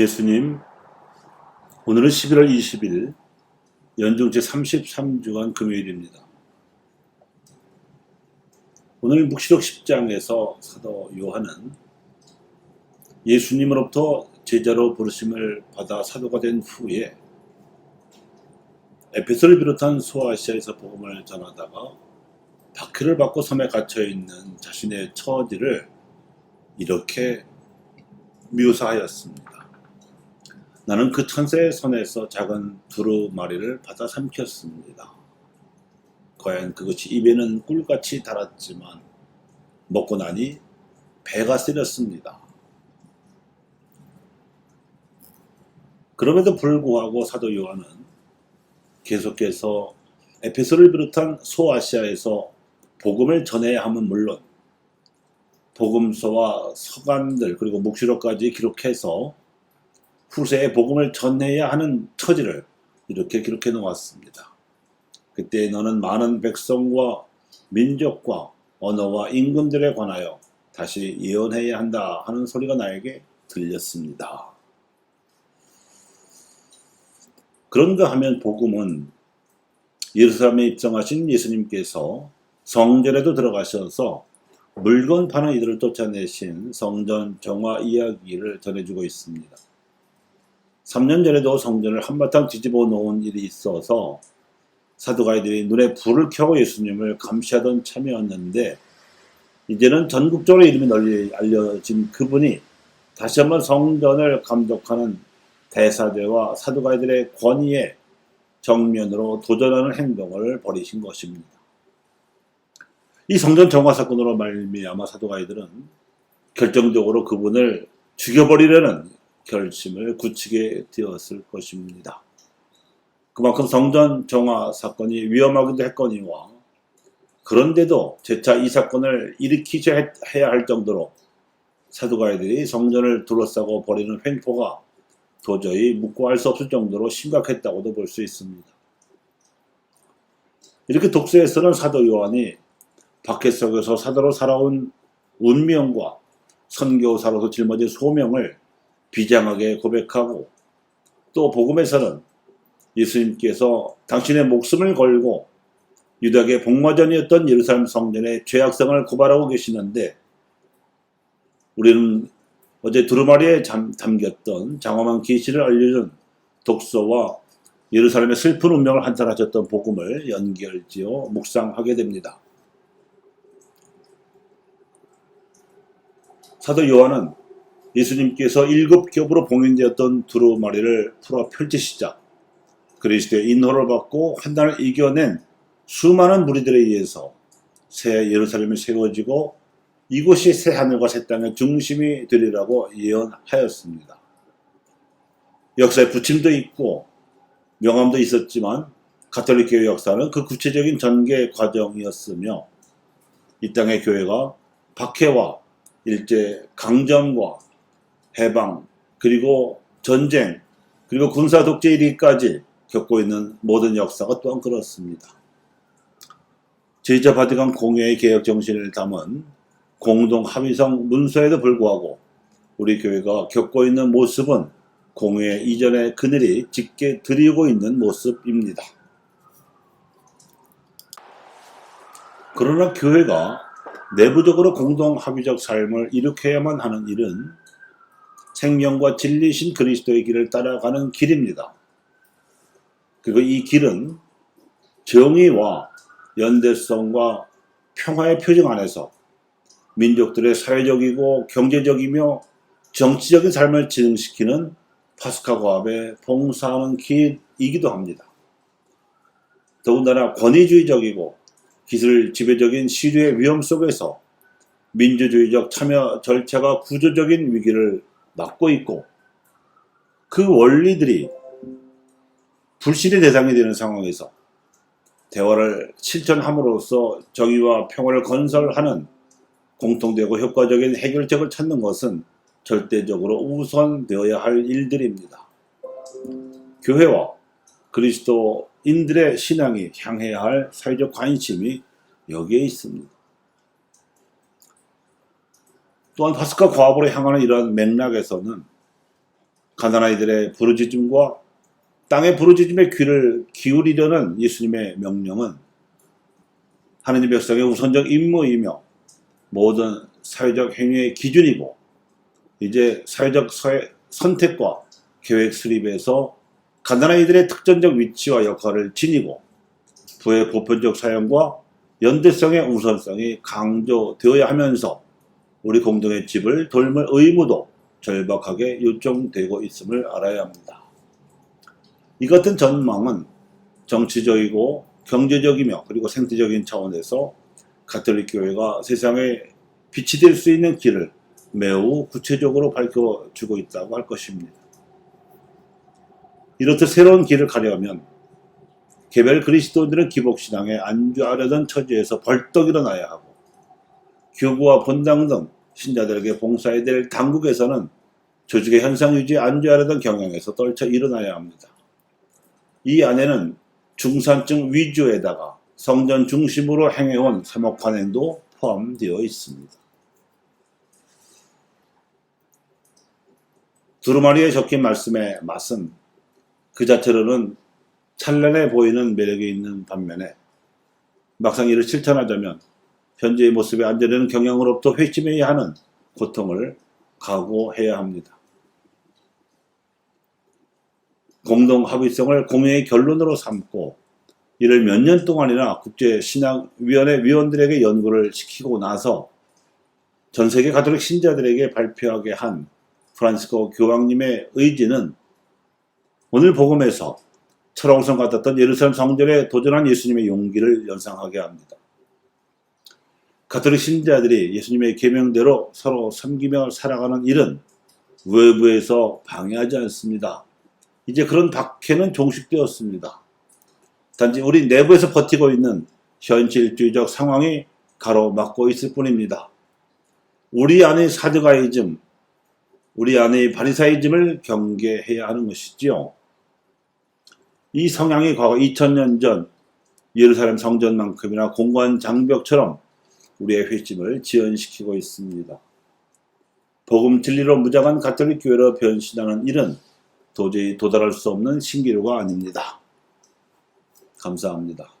예수님, 오늘은 11월 20일 연중 제 33주간 금요일입니다. 오늘 묵시록 10장에서 사도 요한은 예수님으로부터 제자로 부르심을 받아 사도가 된 후에 에페소를 비롯한 소아시아에서 복음을 전하다가 박해를 받고 섬에 갇혀 있는 자신의 처지를 이렇게 묘사하였습니다. 나는 그 천사의 손에서 작은 두루마리를 받아 삼켰습니다. 과연 그것이 입에는 꿀같이 달았지만 먹고 나니 배가 쓰렸습니다. 그럼에도 불구하고 사도 요한은 계속해서 에페소를 비롯한 소아시아에서 복음을 전해야 함은 물론 복음서와 서간들 그리고 묵시록까지 기록해서 후세에 복음을 전해야 하는 처지를 이렇게 기록해 놓았습니다. 그때 너는 많은 백성과 민족과 언어와 임금들에 관하여 다시 예언해야 한다 하는 소리가 나에게 들렸습니다. 그런가 하면 복음은 예루살렘에 입성하신 예수님께서 성전에도 들어가셔서 물건 파는 이들을 쫓아내신 성전 정화 이야기를 전해주고 있습니다. 3년 전에도 성전을 한바탕 뒤집어 놓은 일이 있어서 사두가이들이 눈에 불을 켜고 예수님을 감시하던 참이었는데 이제는 전국적으로 이름이 널리 알려진 그분이 다시 한번 성전을 감독하는 대사제와 사두가이들의 권위에 정면으로 도전하는 행동을 벌이신 것입니다. 이 성전 정화 사건으로 말미암아 사도가이들은 결정적으로 그분을 죽여버리려는 결심을 굳히게 되었을 것입니다. 그만큼 성전 정화 사건이 위험하기도 했거니와 그런데도 재차 이 사건을 일으키셔야 할 정도로 사도가이들이 성전을 둘러싸고 버리는 횡포가 도저히 묵고 할 수 없을 정도로 심각했다고도 볼 수 있습니다. 이렇게 독서에서는 사도 요한이 박해 속에서 사도로 살아온 운명과 선교사로서 짊어진 소명을 비장하게 고백하고 또 복음에서는 예수님께서 당신의 목숨을 걸고 유다의 복마전이었던 예루살렘 성전의 죄악성을 고발하고 계시는데 우리는 어제 두루마리에 담겼던 장엄한 계시를 알려준 독서와 예루살렘의 슬픈 운명을 한탄하셨던 복음을 연결지어 묵상하게 됩니다. 사도 요한은 예수님께서 일곱 겹으로 봉인되었던 두루마리를 풀어 펼치시자 그리스도의 인호를 받고 환난을 이겨낸 수많은 무리들에 의해서 새 예루살렘이 세워지고 이곳이 새 하늘과 새 땅의 중심이 되리라고 예언하였습니다. 역사에 부침도 있고 명함도 있었지만 가톨릭 교회 역사는 그 구체적인 전개 과정이었으며 이 땅의 교회가 박해와 일제 강점과 해방 그리고 전쟁 그리고 군사 독재 이르기까지 겪고 있는 모든 역사가 또한 그렇습니다. 제2차 바티칸 공회의 개혁 정신을 담은 공동 합의성 문서에도 불구하고 우리 교회가 겪고 있는 모습은 공회 이전의 그늘이 짙게 드리고 있는 모습입니다. 그러나 교회가 내부적으로 공동 합의적 삶을 일으켜야만 하는 일은 생명과 진리신 그리스도의 길을 따라가는 길입니다. 그리고 이 길은 정의와 연대성과 평화의 표정 안에서 민족들의 사회적이고 경제적이며 정치적인 삶을 진행시키는 파스카 과업에 봉사하는 길이기도 합니다. 더군다나 권위주의적이고 기술 지배적인 시류의 위험 속에서 민주주의적 참여 절차가 구조적인 위기를 막고 있고 그 원리들이 불신의 대상이 되는 상황에서 대화를 실천함으로써 정의와 평화를 건설하는 공통되고 효과적인 해결책을 찾는 것은 절대적으로 우선되어야 할 일들입니다. 교회와 그리스도인들의 신앙이 향해야 할 사회적 관심이 여기에 있습니다. 또한 파스카 과업으로 향하는 이러한 맥락에서는 가난아이들의 부르짖음과 땅의 부르짖음에 귀를 기울이려는 예수님의 명령은 하느님 백성의 우선적 임무이며 모든 사회적 행위의 기준이고 이제 사회적 서- 선택과 계획 수립에서 가난아이들의 특전적 위치와 역할을 지니고 부의 보편적 사용과 연대성의 우선성이 강조되어야 하면서 우리 공동의 집을 돌볼 의무도 절박하게 요청되고 있음을 알아야 합니다. 이 같은 전망은 정치적이고 경제적이며 그리고 생태적인 차원에서 가톨릭 교회가 세상에 빛이 될 수 있는 길을 매우 구체적으로 밝혀주고 있다고 할 것입니다. 이렇듯 새로운 길을 가려면 개별 그리스도인들은 기복신앙에 안주하려던 처지에서 벌떡 일어나야 하고 교구와 본당 등 신자들에게 봉사해야 될 당국에서는 조직의 현상 유지에 안주하려던 경향에서 떨쳐 일어나야 합니다. 이 안에는 중산층 위주에다가 성전 중심으로 행해온 사목관행도 포함되어 있습니다. 두루마리에 적힌 말씀의 맛은 그 자체로는 찬란해 보이는 매력이 있는 반면에 막상 이를 실천하자면 현재의 모습에 앉으려는 경향으로부터 회심해야 하는 고통을 각오해야 합니다. 공동 합의성을 공회의 결론으로 삼고 이를 몇 년 동안이나 국제신학위원회 위원들에게 연구를 시키고 나서 전 세계 가톨릭 신자들에게 발표하게 한 프란시스코 교황님의 의지는 오늘 복음에서 철옹성 같았던 예루살렘 성전에 도전한 예수님의 용기를 연상하게 합니다. 가톨릭 신자들이 예수님의 계명대로 서로 섬기며 살아가는 일은 외부에서 방해하지 않습니다. 이제 그런 박해는 종식되었습니다. 단지 우리 내부에서 버티고 있는 현실주의적 상황이 가로막고 있을 뿐입니다. 우리 안의 사드가이즘, 우리 안의 바리사이즘을 경계해야 하는 것이지요. 이 성향이 과거 2000년 전 예루살렘 성전만큼이나 공간 장벽처럼 우리의 회심을 지연시키고 있습니다. 복음 진리로 무장한 가톨릭 교회로 변신하는 일은 도저히 도달할 수 없는 신기루가 아닙니다. 감사합니다.